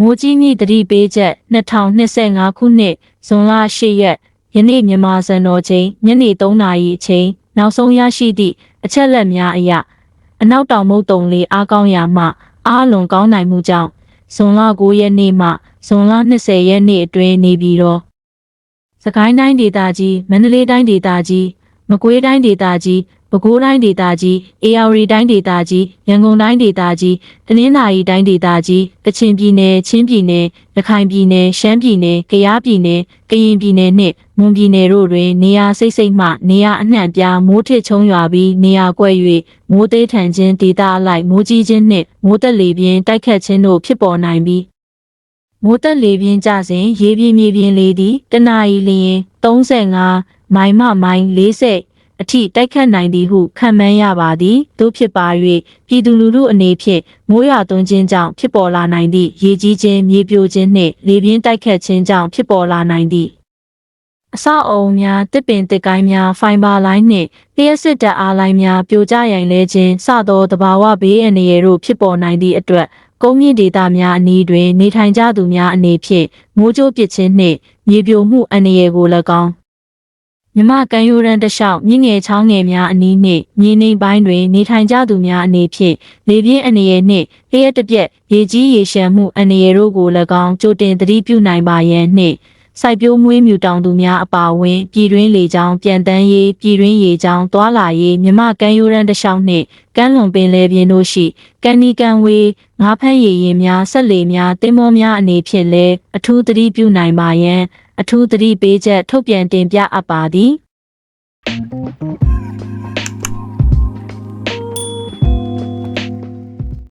မိုးကြီးမြင့်တတိပေးချက်2025ခုနှစ်ဇွန်လ10ရက်ယနေ့မြန်မာစံတော်ချိန်ညနေ3နာရီအချိန်နောက်ဆုံးရရှိသည့်အချက်လက်များအရအနောက်တောင်မုတ်တုံလေးအားကောင်းရာမှအားလွန်ကောင်းနိုင်မှုကြောင့်ဇွန်လ9ရက်နေ့မှဇွန်လ20ရက်နေ့အတွင်းနေပြီးတော့စကိုင်းတိုင်းဒေသကြီးမန္တလေးတိုင်းဒေသကြီးမကွေးတိုင်းဒေသကြီး ပဲခူးတိုင်းဒေသကြီးအေရဝတီတိုင်းဒေသကြီးရန်ကုန်တိုင်းဒေသကြီးတနင်္သာရီတိုင်းဒေသကြီးကချင်ပြည်နယ်ချင်းပြည်နယ်ရခိုင်ပြည်နယ်ရှမ်းပြည်နယ်ကယားပြည်နယ်ကရင်ပြည်နယ်နှင့်မွန်ပြည်နယ်တို့တွင်နေရာစိတ်စိတ်မှနေရာအနှံ့ပြားမိုးထစ်ချုံရွာပြီးနေရာကွက်၍မိုးသေးထန်ခြင်းဒေသအလိုက်မိုးကြီးခြင်းနှင့်မိုးတက်လေပြင်းတိုက်ခတ်ခြင်းတို့ဖြစ်ပေါ်နိုင်ပြီးမိုးတက်လေပြင်းကြစဉ်ရေပြင်းမြေပြင်းလေသည်တနအီလျင်35မိုင်မှမိုင်40 အထိတိုက်ခတ်နိုင်သည်ဟုခန့်မှန်းရပါသည်သို့ဖြစ်ပါ၍ပြည်သူလူထုအနေဖြင့်မိုးရွာသွန်းခြင်းကြောင့်ဖြစ်ပေါ်လာနိုင်သည့်ရေကြီးခြင်းမြေပြိုခြင်းနှင့်လေပြင်းတိုက်ခတ်ခြင်းကြောင့်ဖြစ်ပေါ်လာနိုင်သည့်အဆောက်အအုံများတစ်ပင်တစ်ကိုင်းများဖိုင်ဘာလိုင်းနှင့်လျှက်စစ်တပ်အားလိုင်းများပြိုကျရိုင်လဲခြင်းစသောတဘာဝဘေးအန္တရာယ်တို့ဖြစ်ပေါ်နိုင်သည့်အတွက်ကုန်းမြင့်ဒေသများအနီးတွင်နေထိုင်ကြသူများအနေဖြင့်မိုးကြိုးပစ်ခြင်းနှင့်မြေပြိုမှုအန္တရာယ်ကို၎င်း မြမကန်ယူရန်တလျှောက်မြင့်ငယ်ချောင်းငယ်များအနီးနှင့်မြေနေပိုင်းတွင်နေထိုင်ကြသူများအနေဖြင့်လေပြင်းအန္တရာယ်နှင့်လျှက်တစ်ပြက်ရေကြီးရေရှမ်းမှုအန္တရာယ်တို့ကို၎င်းကြိုတင်သတိပြုနိုင်ပါရန်နှင့် စိုက်ပျိုးမွေးမြူတောင်သူများအပါအဝင် ပြည်တွင်းလေကြောင်းပြန်တန်းရေးပြည်တွင်းရေကြောင်းတွာလာရေးမြမကန်ယူရန်တလျှောက်နှင့်ကမ်းလွန်ပင်လယ်ပြင်တို့ရှိကန်နီကန်ဝေးငါးဖမ်းရည်ရင်များဆက်လေများတင်းမောများအနေဖြင့်လည်းအထူးသတိပြုနိုင်ပါရန်အထူးသတိပေးချက်ထုတ်ပြန်တင်ပြအပ်ပါသည်